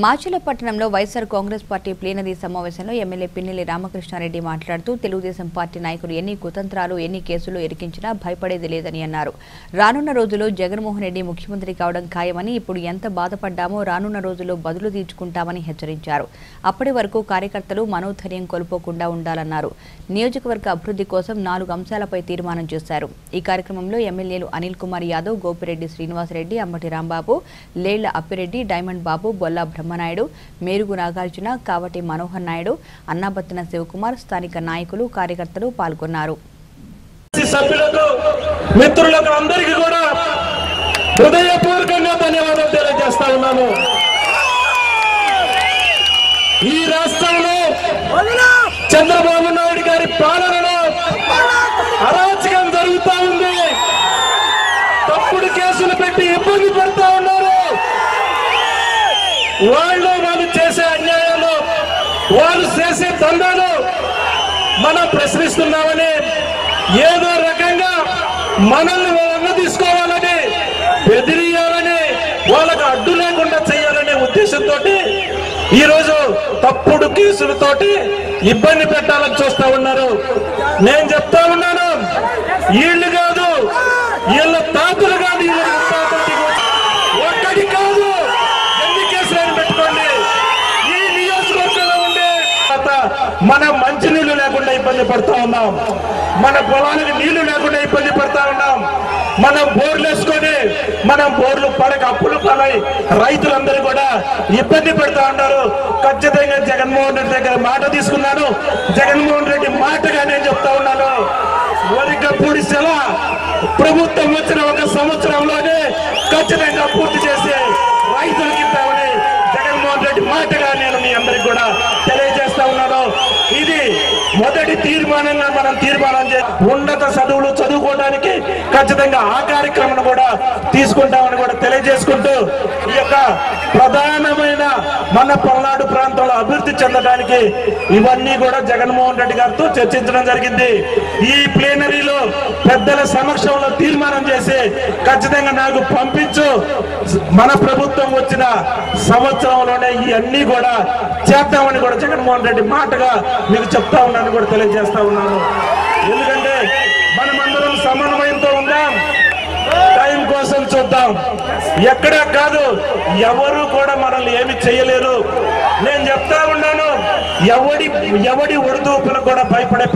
మాచల పట్టణంలో YSR Congress party plenary సమావేశంలో MLA Pinnelli Ramakrishna Reddy మాట్లాడుతూ తెలుగుదేశం పార్టీ నాయకులు ఎన్ని కుతంత్రాలు ఎన్ని కేసులు ఎరికించినా భయపడేది లేదని అన్నారు. రానున్న రోజుల్లో జగన్మోహన్ రెడ్డి ముఖ్యమంత్రి కావడం ఖాయమని ఇప్పుడు ఎంత బాధపడ్డామో రానున్న రోజుల్లో బదులు తీర్చుకుంటామని హెచ్చరించారు. అప్పటి వరకు కార్యకర్తలు మనోధైర్యం కోల్పోకుండా ఉండాలన్నారు. నియోజకవర్గ అభివృద్ధి కోసం నాలుగు అంశాలపై తీర్మానం చేశారు. ఈ కార్యక్రమంలో ఎమ్మెల్యేలు అనిల్ కుమార్ యాదవ్ గోపిరెడ్డి శ్రీనివాసరెడ్డి అంబటి రాంబాబు లేళ్ళ అప్పిరెడ్డి డైమండ్ బాబు బొల్లా బ్రహ్మనాయుడు మేరుగు నాగార్జున కావటి మనోహర్ నాయుడు అన్నాబత్తిన శివకుమార్ స్థానిక నాయకులు కార్యకర్తలు పాల్గొన్నారు. పార్టీ సభ్యులకు మిత్రులకు అందరికీ కూడా హృదయపూర్వకంగా ధన్యవాదాలు తెలియజేస్తా ఉన్నాను. ఈ రాష్ట్రంలో చంద్రబాబు నాయుడు గారి పాలనలో అరాచకం జరుగుతా ఉంది తప్పుడు కేసులు పెట్టి ఇబ్బంది పెడతా ఉన్నారు వాళ్ళు వాళ్ళు చేసే అన్యాయాలు వాళ్ళు చేసే దందాలు మనం ప్రశ్నిస్తున్నామని ఏదో రకంగా మనల్ని అన్న తీసుకోవాలని బెదిరియాలని వాళ్ళకు అడ్డు లేకుండా చేయాలనే ఉద్దేశంతో ఈరోజు తప్పుడు కేసులతోటి ఇబ్బంది పెట్టాలని చూస్తా ఉన్నారు. నేను చెప్తా ఉన్నాను వీళ్ళు కాదు వీళ్ళ తాతలు కాదు మన మంచినీళ్ళు లేకుండా ఇబ్బంది పడతా ఉన్నాం. మన పొలానికి నీళ్ళు లేకుండా ఇబ్బంది పడతా ఉన్నాం. మనం బోర్లు వేసుకొని మనం బోర్లు పడక అప్పులు పాలై రైతులందరూ కూడా ఇబ్బంది పెడతా ఉన్నారు. ఖచ్చితంగా జగన్మోహన్ రెడ్డి దగ్గర మాట తీసుకున్నాను. జగన్మోహన్ రెడ్డి మాటగా నేను చెప్తా ఉన్నాను. వరికపూడి సెల ప్రభుత్వం వచ్చిన ఒక సంవత్సరంలోనే ఖచ్చితంగా పూర్తి చేసి రైతులకి ఇద్దామని జగన్మోహన్ రెడ్డి మాటగా నేను మీ అందరికి కూడా చేస్తా ఉన్నాడో ఇది మొదటి తీర్మానంగా మనం తీర్మానం చే ఉన్నత చదువులు చదువుకోవడానికి ఖచ్చితంగా ఆ కార్యక్రమం కూడా తీసుకుంటామని కూడా తెలియజేసుకుంటూ ఈ యొక్క ప్రధానమైన మన పల్నాడు ప్రాంతంలో అభివృద్ధి చెందడానికి ఇవన్నీ కూడా జగన్మోహన్ రెడ్డి గారితో చర్చించడం జరిగింది. ఈ ప్లేన్ పెద్దల సమక్షంలో తీర్మానం చేసి ఖచ్చితంగా నాకు పంపించు. మన ప్రభుత్వం వచ్చిన సంవత్సరంలోనే ఇవన్నీ కూడా చేద్దామని కూడా జగన్మోహన్ రెడ్డి మాటగా మీకు చెప్తా ఉన్నాను కూడా తెలియజేస్తా ఉన్నాను. ఎందుకంటే మనమందరం సమన్వయంతో ఉందాం. టైం కోసం చూద్దాం. ఎక్కడా కాదు ఎవరు కూడా మనల్ని ఏమి చేయలేరు. నేను చెప్తా ఉన్నాను ఎవడి ఎవడి ఒడిదూపులకు కూడా భయపడే